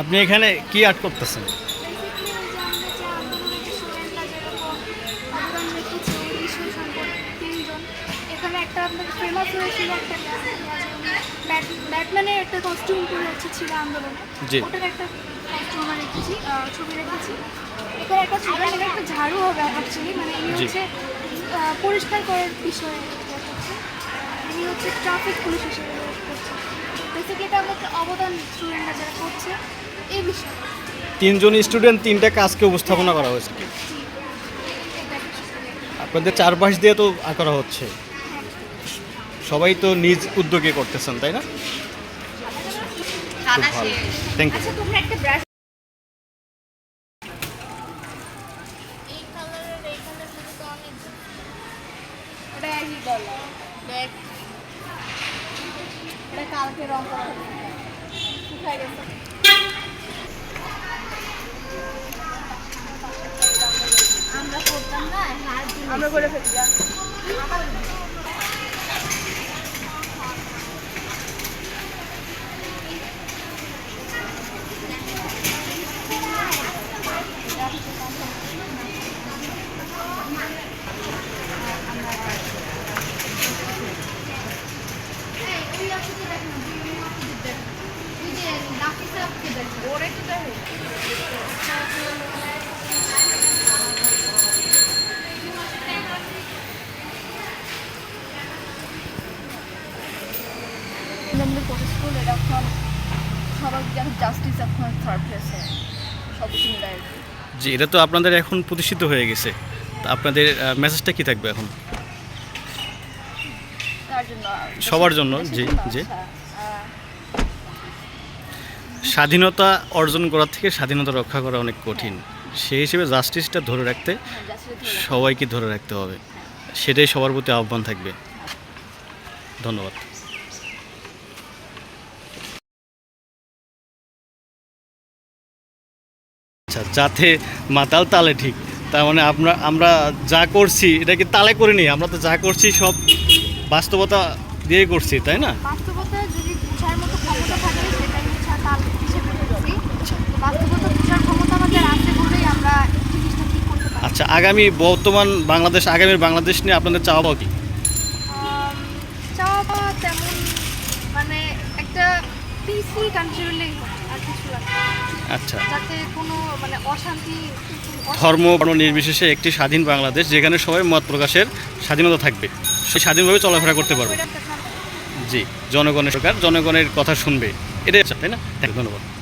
আপনি এখানে কি আর্ট করতেছেন? একটা ব্যাটম্যানের কস্টিউম পরে হচ্ছে ছিল আন্দোলনে। জি। ওটার একটা কস্টিউম রেখেছি ছবি রেখেছি। এখানে একটা এখানে একটা ঝাড়ু হবে অ্যাকচুয়ালি মানে ইনি হচ্ছে পরিষ্কার করার বিষয়ে ইনি হচ্ছে ট্রাফিক পুলিশ হিসেবে। করছে এটা আমাদের অবদান স্টুডেন্টরা যারা করছে এই বিষয়ে। তিনজন স্টুডেন্ট তিনটা কাজকে উপস্থাপনা করা হয়েছে। আপনাদের চারপাশ দিয়ে তো করা হচ্ছে। সবাই তো নিজ উদ্যোগে করতেছেন তাই না? থ্যাংক ইউ আচ্ছা কালকে রং করা শুকায় গেছে। আমরা করতাম না আমরা করে ফেলি জি এটা তো আপনাদের এখন প্রতিষ্ঠিত হয়ে গেছে। আপনাদের মেসেজটা কি থাকবে এখন? সবার জন্য, জি, জি। স্বাধীনতা অর্জন করার থেকে স্বাধীনতা রক্ষা করা অনেক কঠিন। সেই হিসেবে জাস্টিসটা ধরে রাখতে সবাইকে ধরে রাখতে হবে। সেটাই সবার প্রতি আহ্বান থাকবে। ধন্যবাদ। আচ্ছা যাতে মাতাল তালে ঠিক তার মানে আমরা আমরা যা করছি এটা কি তালে করিনি আমরা তো যা করছি সব বাস্তবতা দিয়ে করছি তাই না? বাস্তবতা যদি বোঝার মতো ক্ষমতা থাকে সেটাই হচ্ছে তাল হিসেবে ধরছি বাস্তবতা বোঝার ক্ষমতা আমাদের আছে বলেই আমরা জিনিসটা ঠিক করতে পারি। আচ্ছা আগামী বর্তমান বাংলাদেশ আগামী বাংলাদেশ নিয়ে আপনাদের চাওয়া কি? চাওয়া তেমন মানে একটা পিসফুল কান্ট্রি হলেই আর কিছু লাগে আচ্ছা। যাতে কোনো মানে অশান্তি ধর্ম বর্ণ নির্বিশেষে একটি স্বাধীন বাংলাদেশ যেখানে সবাই মত প্রকাশের স্বাধীনতা থাকবে। সে স্বাধীনভাবে চলাফেরা করতে পারবে। জি, জনগণের সরকার, জনগণের কথা শুনবে। এটাই তাই না? ধন্যবাদ।